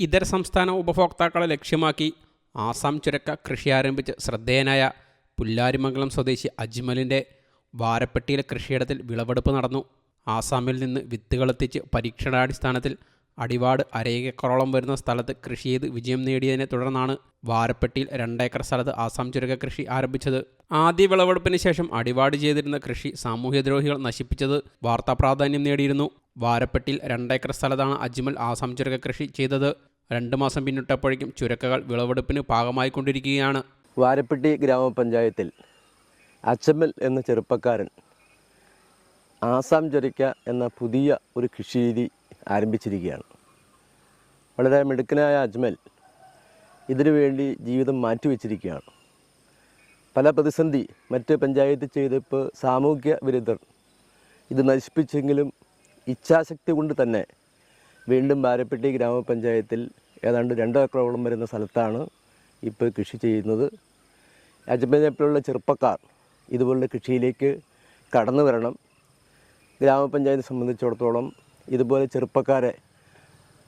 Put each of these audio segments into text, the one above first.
ഇതര സംസ്ഥാന ഉപഭോക്താക്കളെ ലക്ഷ്യമാക്കി ആസാം ചുരക്ക കൃഷി ആരംഭിച്ച് ശ്രദ്ധേയനായ പുല്ലാരിമംഗലം സ്വദേശി അജ്മലിന്റെ വാരപ്പെട്ടിയിലെ കൃഷിയിടത്തിൽ വിളവെടുപ്പ് നടന്നു. ആസാമിൽ നിന്ന് വിത്തുകളെത്തിച്ച് പരീക്ഷണാടിസ്ഥാനത്തിൽ അടിവാട് അരേക്കറോളം വരുന്ന സ്ഥലത്ത് കൃഷി ചെയ്ത് വിജയം നേടിയതിനെ തുടർന്നാണ് വാരപ്പെട്ടിയിൽ രണ്ടേക്കർ സ്ഥലത്ത് ആസാം ചുരക്ക കൃഷി ആരംഭിച്ചത്. ആദ്യ വിളവെടുപ്പിന് ശേഷം അടിവാട് ചെയ്തിരുന്ന കൃഷി സാമൂഹ്യദ്രോഹികൾ നശിപ്പിച്ചത് വാർത്താ പ്രാധാന്യം നേടിയിരുന്നു. വാരപ്പെട്ടിയിൽ രണ്ടേക്കർ സ്ഥലത്താണ് അജ്മൽ ആസാം ചുരക്ക കൃഷി ചെയ്തത്. രണ്ട് മാസം പിന്നിട്ടപ്പോഴേക്കും ചുരക്കകൾ വിളവെടുപ്പിന് പാകമായിക്കൊണ്ടിരിക്കുകയാണ്. വാരപ്പെട്ടി ഗ്രാമപഞ്ചായത്തിൽ അച്ചമ്മൽ എന്ന ചെറുപ്പക്കാരൻ ആസാം ചൊരയ്ക്ക എന്ന പുതിയ ഒരു കൃഷിരീതി ആരംഭിച്ചിരിക്കുകയാണ്. വളരെ മിടുക്കനായ അജ്മൽ ഇതിനു വേണ്ടി ജീവിതം മാറ്റിവെച്ചിരിക്കുകയാണ്. പല പ്രതിസന്ധി മറ്റ് പഞ്ചായത്ത് ചെയ്തപ്പോൾ സാമൂഹ്യ വിരുദ്ധർ ഇത് നശിപ്പിച്ചെങ്കിലും ഇച്ഛാശക്തി കൊണ്ട് തന്നെ വീണ്ടും ബാരപ്പെട്ടി ഗ്രാമപഞ്ചായത്തിൽ ഏതാണ്ട് രണ്ട് ഏക്കറോളം വരുന്ന സ്ഥലത്താണ് ഇപ്പോൾ കൃഷി ചെയ്യുന്നത്. അജ്മലിനെ പോലുള്ള ചെറുപ്പക്കാർ ഇതുപോലുള്ള കൃഷിയിലേക്ക് കടന്നു വരണം. ഗ്രാമപഞ്ചായത്തെ സംബന്ധിച്ചിടത്തോളം ഇതുപോലെ ചെറുപ്പക്കാരെ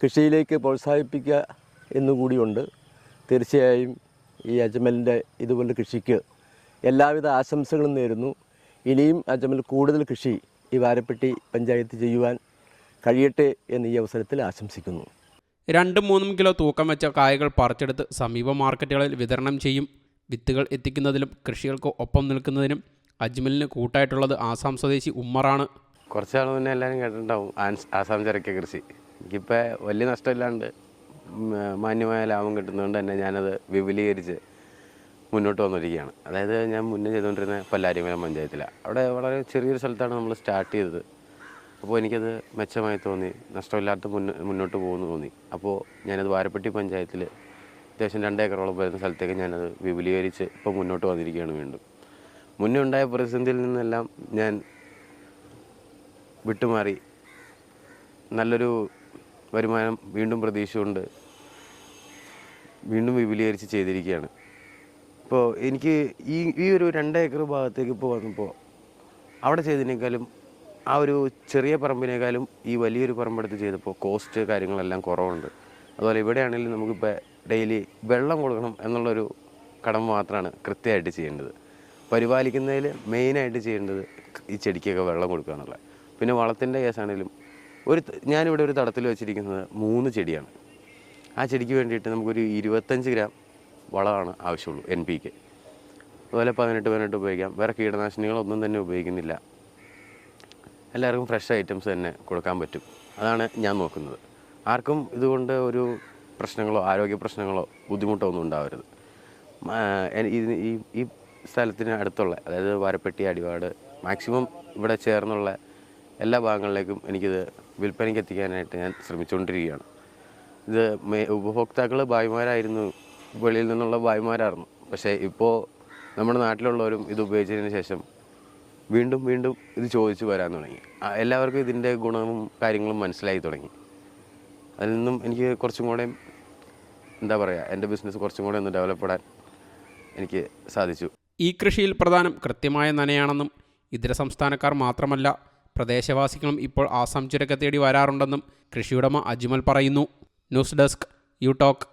കൃഷിയിലേക്ക് പ്രോത്സാഹിപ്പിക്കുക എന്നുകൂടിയുണ്ട് തീർച്ചയായും ഈ അജ്മലിന്റെ ഇതുപോലെ കൃഷിക്ക് എല്ലാവിധ ആശംസകളും നേരുന്നു. ഇനിയും അജ്മൽ കൂടുതൽ കൃഷി ഈ വാരപ്പെട്ടി പഞ്ചായത്ത് ചെയ്യുവാൻ കഴിയട്ടെ എന്ന് ഈ അവസരത്തിൽ ആശംസിക്കുന്നു. രണ്ടും മൂന്നും കിലോ തൂക്കം വെച്ച കായകൾ പറിച്ചെടുത്ത് സമീപ മാർക്കറ്റുകളിൽ വിതരണം ചെയ്യും. വിത്തുകൾ എത്തിക്കുന്നതിലും കൃഷികൾക്ക് ഒപ്പം നിൽക്കുന്നതിനും അജ്മലിന് കൂട്ടായിട്ടുള്ളത് ആസാം സ്വദേശി ഉമ്മറാണ്. കുറച്ച് നാൾ മുന്നേ എല്ലാവരും കേട്ടിട്ടുണ്ടാവും ആസാം ചരക്ക കൃഷി. എനിക്കിപ്പോൾ വലിയ നഷ്ടമില്ലാണ്ട് മാന്യമായ ലാഭം കിട്ടുന്നതുകൊണ്ട് തന്നെ ഞാനത് വിപുലീകരിച്ച് മുന്നോട്ട് വന്നിരിക്കുകയാണ് അതായത് ഞാൻ മുന്നേ ചെയ്തുകൊണ്ടിരുന്ന പല്ലാരിമല പഞ്ചായത്തിലാണ് അവിടെ വളരെ ചെറിയൊരു സ്ഥലത്താണ് നമ്മൾ സ്റ്റാർട്ട് ചെയ്തത്. അപ്പോൾ എനിക്കത് മെച്ചമായി തോന്നി. നഷ്ടമില്ലാത്ത മുന്നോ മുന്നോട്ട് പോകുന്നു തോന്നി. അപ്പോൾ ഞാനത് വാരപ്പെട്ടി പഞ്ചായത്തിൽ അത്യാവശ്യം രണ്ടേക്കറോളം വരുന്ന സ്ഥലത്തേക്ക് ഞാനത് വിപുലീകരിച്ച് ഇപ്പോൾ മുന്നോട്ട് വന്നിരിക്കുകയാണ് വീണ്ടും. മുന്നേ ഉണ്ടായ പ്രതിസന്ധിയിൽ നിന്നെല്ലാം ഞാൻ വിട്ടുമാറി. നല്ലൊരു വരുമാനം വീണ്ടും പ്രതീക്ഷയുണ്ട്. വീണ്ടും വിപുലീകരിച്ച് ചെയ്തിരിക്കുകയാണ്. ഇപ്പോൾ എനിക്ക് ഈ ഈ ഒരു രണ്ട് ഏക്കർ ഭാഗത്തേക്ക് ഇപ്പോൾ വന്നപ്പോൾ അവിടെ ചെയ്തതിനേക്കാളും ആ ഒരു ചെറിയ പറമ്പിനേക്കാളും ഈ വലിയൊരു പറമ്പെടുത്ത് ചെയ്തപ്പോൾ കോസ്റ്റ് കാര്യങ്ങളെല്ലാം കുറവുണ്ട്. അതുപോലെ ഇവിടെയാണെങ്കിലും നമുക്കിപ്പോൾ ഡെയിലി വെള്ളം കൊടുക്കണം എന്നുള്ളൊരു കടമ മാത്രമാണ് കൃത്യമായിട്ട് ചെയ്യേണ്ടത്. പരിപാലിക്കുന്നതിൽ മെയിനായിട്ട് ചെയ്യേണ്ടത് ഈ ചെടിക്കൊക്കെ വെള്ളം കൊടുക്കുക എന്നുള്ളത്. പിന്നെ വളത്തിന്റെ കേസാണെങ്കിലും ഒരു ഞാനിവിടെ ഒരു തടത്തിൽ വെച്ചിരിക്കുന്നത് മൂന്ന് ചെടിയാണ്. ആ ചെടിക്ക് വേണ്ടിയിട്ട് നമുക്കൊരു ഇരുപത്തഞ്ച് ഗ്രാം വളമാണ് ആവശ്യമുള്ളൂ എൻ പി കെ അതുപോലെ പതിനെട്ട് പതിനെട്ട് ഉപയോഗിക്കാം. വേറെ കീടനാശിനികളൊന്നും തന്നെ ഉപയോഗിക്കുന്നില്ല. എല്ലാവർക്കും ഫ്രഷ് ഐറ്റംസ് തന്നെ കൊടുക്കാൻ പറ്റും. അതാണ് ഞാൻ നോക്കുന്നത്. ആർക്കും ഇതുകൊണ്ട് ഒരു പ്രശ്നങ്ങളോ ആരോഗ്യ പ്രശ്നങ്ങളോ ബുദ്ധിമുട്ടോ ഒന്നും ഉണ്ടാവരുത് ഈ ഈ സ്ഥലത്തിന് അടുത്തുള്ള അതായത് വാരപ്പെട്ടി അടിവാട് മാക്സിമം ഇവിടെ ചേർന്നുള്ള എല്ലാ ഭാഗങ്ങളിലേക്കും എനിക്കിത് വിൽപ്പനയ്ക്ക് എത്തിക്കാനായിട്ട് ഞാൻ ശ്രമിച്ചുകൊണ്ടിരിക്കുകയാണ്. ഇത് ഉപഭോക്താക്കൾ ഭായിമാരായിരുന്നു വെളിയിൽ നിന്നുള്ള ഭായിമാരായിരുന്നു. പക്ഷേ ഇപ്പോൾ നമ്മുടെ നാട്ടിലുള്ളവരും ഇത് ഉപയോഗിച്ചതിന് ശേഷം വീണ്ടും വീണ്ടും ഇത് ചോദിച്ചു വരാൻ തുടങ്ങി. എല്ലാവർക്കും ഇതിന്റെ ഗുണവും കാര്യങ്ങളും മനസ്സിലായി തുടങ്ങി. അതിൽ നിന്നും എനിക്ക് കുറച്ചും കൂടെ എന്താ പറയുക എന്റെ ബിസിനസ് കുറച്ചും കൂടെ ഒന്ന് ഡെവലപ്പ് ചെയ്യാൻ എനിക്ക് സാധിച്ചു. ഈ കൃഷിയിൽ പ്രധാനം കൃത്യമായ നനയാണെന്നും ഇതര സംസ്ഥാനക്കാർ മാത്രമല്ല പ്രദേശവാസികളും ഇപ്പോൾ ആസാം ചുരക്ക തേടി വരാറുണ്ടെന്നും കൃഷിയുടമ അജ്മൽ പറയുന്നു. News desk U talk.